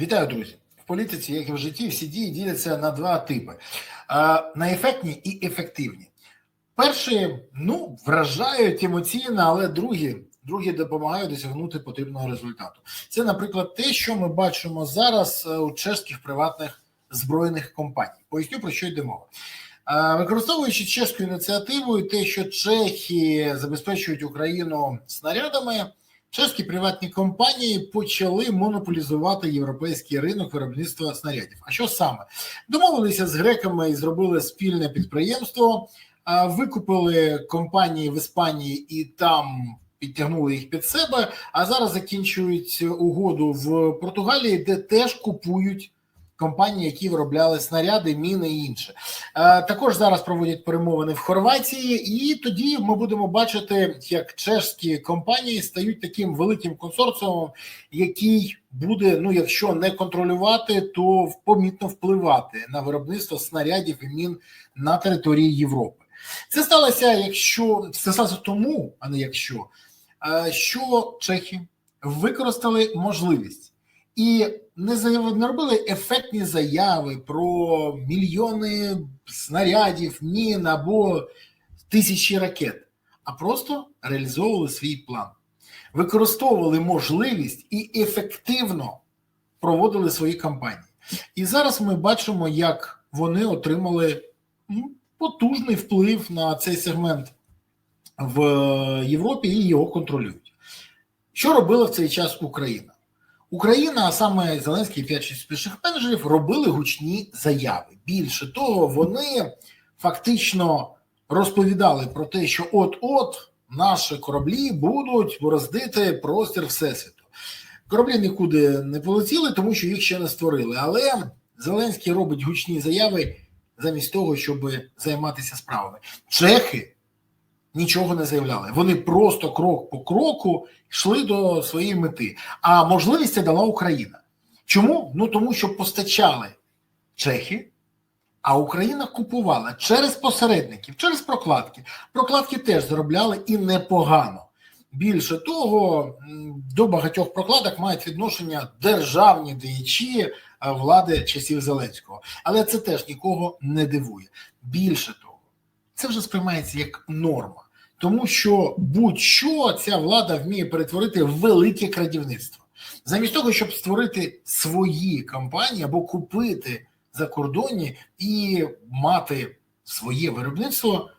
Вітаю, друзі. В політиці, як і в житті, всі дії діляться на два типи: на ефектні і ефективні. Перші ну, вражають емоційно, але другі, другі допомагають досягнути потрібного результату. Це, наприклад, те, що ми бачимо зараз е, у чеських приватних збройних компаній. Поясню про що йде мова. Використовуючи чеську ініціативу, і те, що Чехи забезпечують Україну снарядами. Чеські приватні компанії почали монополізувати європейський ринок виробництва снарядів. А що саме домовилися з греками і зробили спільне підприємство, викупили компанії в Іспанії і там підтягнули їх під себе. А зараз закінчують угоду в Португалії, де теж купують компанії, які виробляли снаряди, міни і інше. Е, Також зараз проводять перемовини в Хорватії, і тоді ми будемо бачити, як чешські компанії стають таким великим консорціумом, який буде, ну якщо не контролювати, то помітно впливати на виробництво снарядів і мін на території Європи. Це сталося, якщо це сталося тому, а не якщо, е, що Чехи використали можливість і не робили ефектні заяви про мільйони снарядів, мін або тисячі ракет, а просто реалізовували свій план, використовували можливість і ефективно проводили свої кампанії. І зараз ми бачимо, як вони отримали потужний вплив на цей сегмент в Європі і його контролюють. Що робила в цей час Україна? Україна, а саме Зеленський і 5-6 спішних менеджерів, робили гучні заяви. Більше того, вони фактично розповідали про те, що от-от наші кораблі будуть бороздити простір Всесвіту. Кораблі нікуди не полетіли, тому що їх ще не створили. Але Зеленський робить гучні заяви замість того, щоб займатися справами. Чехи нічого не заявляли. Вони просто крок по кроку йшли до своєї мети. А можливість це дала Україна. Чому? Ну тому що постачали Чехи, а Україна купувала через посередників, через прокладки. Прокладки теж заробляли і непогано. Більше того, до багатьох прокладок мають відношення державні діячі е, влади часів Зеленського. Але це теж нікого не дивує. Більше того, це вже сприймається як норма, тому що будь-що ця влада вміє перетворити в велике крадівництво. Замість того, щоб створити свої компанії або купити за кордоні і мати своє виробництво,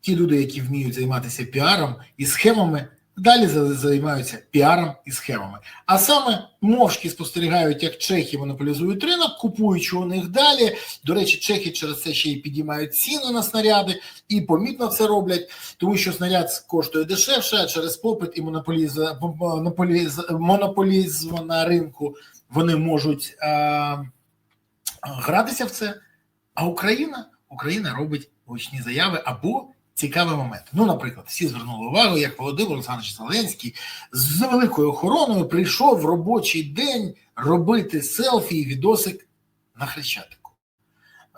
ті люди, які вміють займатися піаром і схемами, далі за- займаються піаром і схемами. А саме мовчки спостерігають, як чехи монополізують ринок, купуючи у них далі. До речі, чехи через це ще й підіймають ціну на снаряди і помітно це роблять, тому що снаряд коштує дешевше, а через попит і монополіз, монополіз, монополізм на ринку вони можуть а, гратися в це. А Україна Україна робить гучні заяви або цікавий момент. Ну, наприклад, всі звернули увагу, як Володимир Олександрович Зеленський з великою охороною прийшов в робочий день робити селфі і відосик на Хрещатику.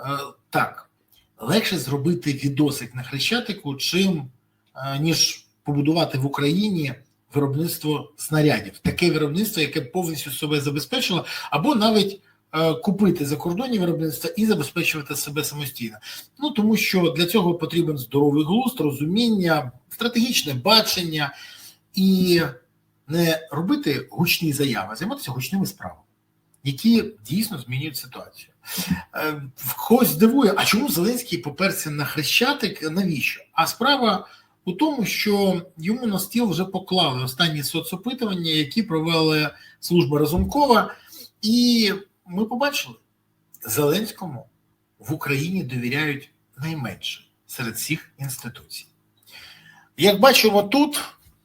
Е, так, легше зробити відосик на Хрещатику, чим е, ніж побудувати в Україні виробництво снарядів. Таке виробництво, яке повністю себе забезпечило, або навіть купити закордонні виробництва і забезпечувати себе самостійно. Ну тому що для цього потрібен здоровий глузд, розуміння, стратегічне бачення і не робити гучні заяви, а займатися гучними справами, які дійсно змінюють ситуацію. Е, Когось здивує, а чому Зеленський поперся на хрещатик? Навіщо? А справа у тому, що йому на стіл вже поклали останні соцопитування, які провели служба Разумкова, і ми побачили, Зеленському в Україні довіряють найменше серед всіх інституцій. Як бачимо тут,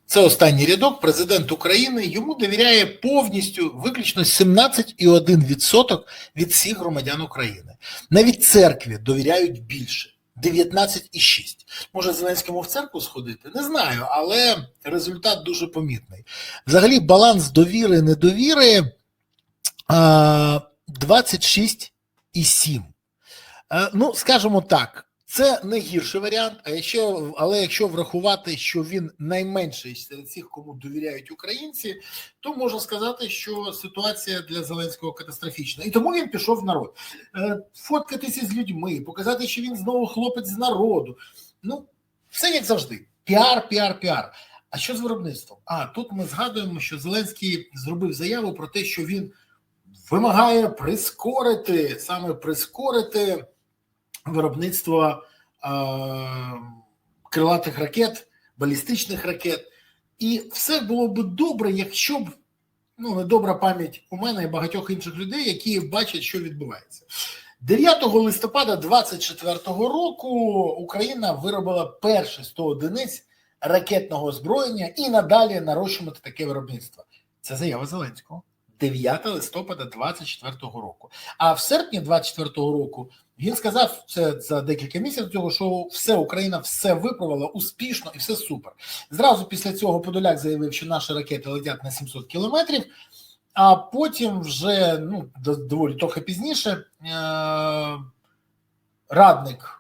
це останній рядок, президент України йому довіряє повністю виключно 17,1% від всіх громадян України. Навіть церкві довіряють більше. 19,6. Може Зеленському в церкву сходити? Не знаю, але результат дуже помітний. Взагалі, баланс довіри недовіри а, 26,7. Е, Ну, скажімо так, Це не гірший варіант, а якщо, але якщо врахувати, що він найменший серед всіх, кому довіряють українці, то можна сказати, що ситуація для Зеленського катастрофічна. І тому він пішов в народ. Е, Фоткатися з людьми, показати, що він знову хлопець з народу. Ну, все як завжди. Піар, піар, піар. А що з виробництвом? А тут ми згадуємо, що Зеленський зробив заяву про те, що він вимагає прискорити саме прискорити виробництво е, крилатих ракет, балістичних ракет. І все було б добре, якщо б ну не добра пам'ять у мене і багатьох інших людей, які бачать, що відбувається. 9 листопада 24 року Україна виробила перші 100 одиниць ракетного озброєння і надалі нарощувати таке виробництво. Це заява Зеленського. 9 листопада 24-го року. А в серпні 24 року він сказав це за декілька місяців цього, що все Україна все виправила успішно і все супер. Зразу після цього Подоляк заявив, що наші ракети летять на 700 кілометрів. А потім вже ну доволі трохи пізніше е- радник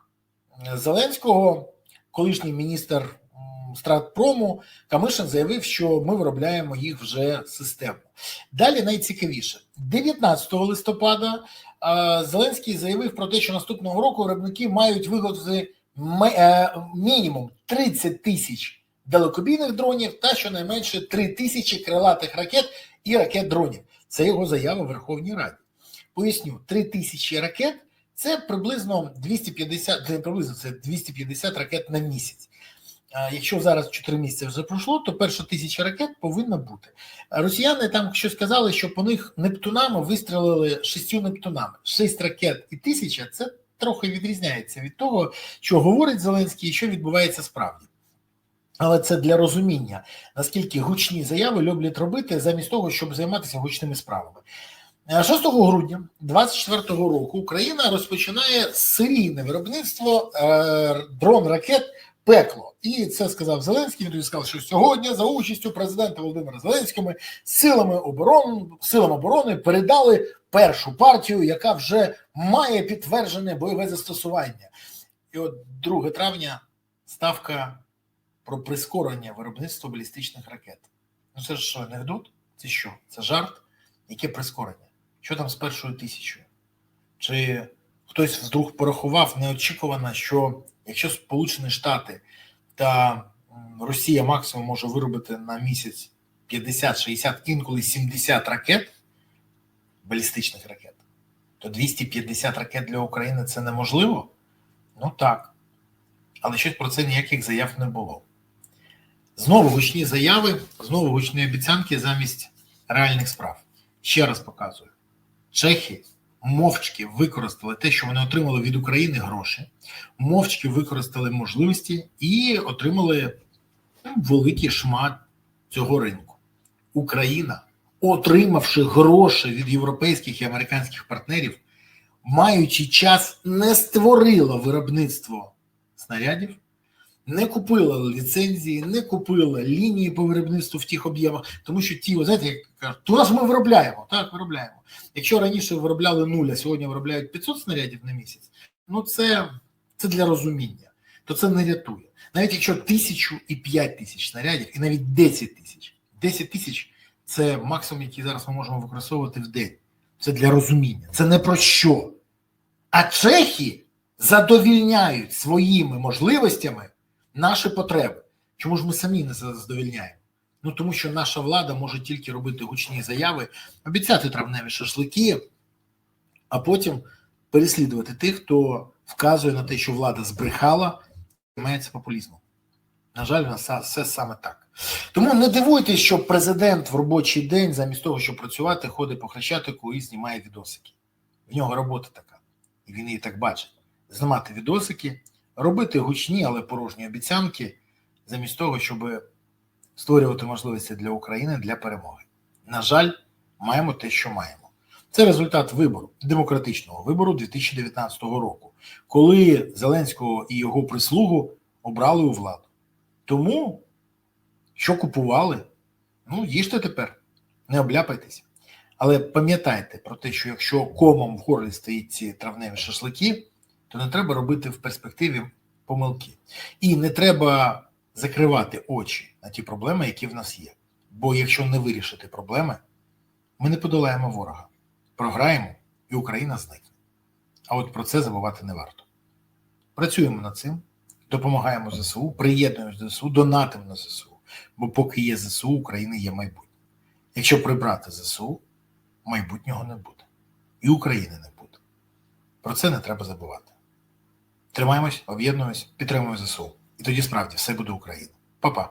Зеленського, колишній міністр Стратпрому Камишин заявив, що ми виробляємо їх вже системно. Далі найцікавіше, 19 листопада Зеленський заявив про те, що наступного року виробники мають виготовити мінімум 30 тисяч далекобійних дронів та щонайменше 3 тисячі крилатих ракет і ракет дронів. Це його заява в Верховній Раді. Поясню, 3 тисячі ракет це приблизно 250, це приблизно це 250 ракет на місяць. Якщо зараз 4 місяці вже пройшло, то перша тисяча ракет повинна бути. Росіяни там щось сказали, що по них Нептунами вистрілили шістю Нептунами. Шість ракет і тисяча це трохи відрізняється від того, що говорить Зеленський і що відбувається справді. Але це для розуміння, наскільки гучні заяви люблять робити замість того, щоб займатися гучними справами. 6 грудня 2024 року Україна розпочинає серійне виробництво е, дрон ракет пекло. І це сказав Зеленський. Він тоді сказав, що сьогодні за участю президента Володимира Зеленського силами оборони силам оборони передали першу партію, яка вже має підтверджене бойове застосування. І от 2 травня ставка про прискорення виробництва балістичних ракет. Ну це ж що, анекдот? Це що? Це жарт? Яке прискорення? Що там з першою тисячою? Чи хтось вдруг порахував неочікувано, що якщо Сполучені Штати та Росія максимум може виробити на місяць 50-60, інколи 70 ракет, балістичних ракет, то 250 ракет для України це неможливо? Ну так. Але щось про це ніяких заяв не було. Знову гучні заяви, знову гучні обіцянки замість реальних справ. Ще раз показую: Чехи мовчки використали те, що вони отримали від України гроші, мовчки використали можливості і отримали ну, великий шмат цього ринку. Україна, отримавши гроші від європейських і американських партнерів, маючи час, не створила виробництво снарядів. Не купила ліцензії, не купила лінії по виробництву в тих об'ємах, тому що ті, знаєте, як кажуть, то нас ми виробляємо, так, виробляємо. Якщо раніше виробляли нуль, а сьогодні виробляють 500 снарядів на місяць, ну це це для розуміння, то це не рятує. Навіть якщо тисячу і п'ять тисяч снарядів, і навіть 10 тисяч, 10 тисяч це максимум, який зараз ми можемо використовувати в день. Це для розуміння, це не про що. А чехи задовільняють своїми можливостями наші потреби. Чому ж ми самі не задовільняємо? Ну тому що наша влада може тільки робити гучні заяви, обіцяти травневі шашлики, а потім переслідувати тих, хто вказує на те, що влада збрехала, займається популізмом. На жаль, у нас все саме так. Тому не дивуйтесь, що президент в робочий день, замість того, щоб працювати, ходить по хрещатику і знімає відосики. В нього робота така, і він її так бачить: знімати відосики, робити гучні, але порожні обіцянки, замість того, щоб створювати можливості для України для перемоги. На жаль, маємо те, що маємо. Це результат вибору, демократичного вибору 2019 року, коли Зеленського і його прислугу обрали у владу. Тому, що купували, ну, їжте тепер, не обляпайтеся. Але пам'ятайте про те, що якщо комом в горлі стоїть ці травневі шашлики, то не треба робити в перспективі помилки. І не треба закривати очі на ті проблеми, які в нас є. Бо якщо не вирішити проблеми, ми не подолаємо ворога, програємо, і Україна зникне. А от про це забувати не варто. Працюємо над цим, допомагаємо ЗСУ, приєднуємося до ЗСУ, донатимо на ЗСУ. Бо поки є ЗСУ, України є майбутнє. Якщо прибрати ЗСУ, майбутнього не буде. І України не буде. Про це не треба забувати. Тримаємось, об'єднуємось, підтримуємо ЗСУ. І тоді справді все буде Україна. Па-па.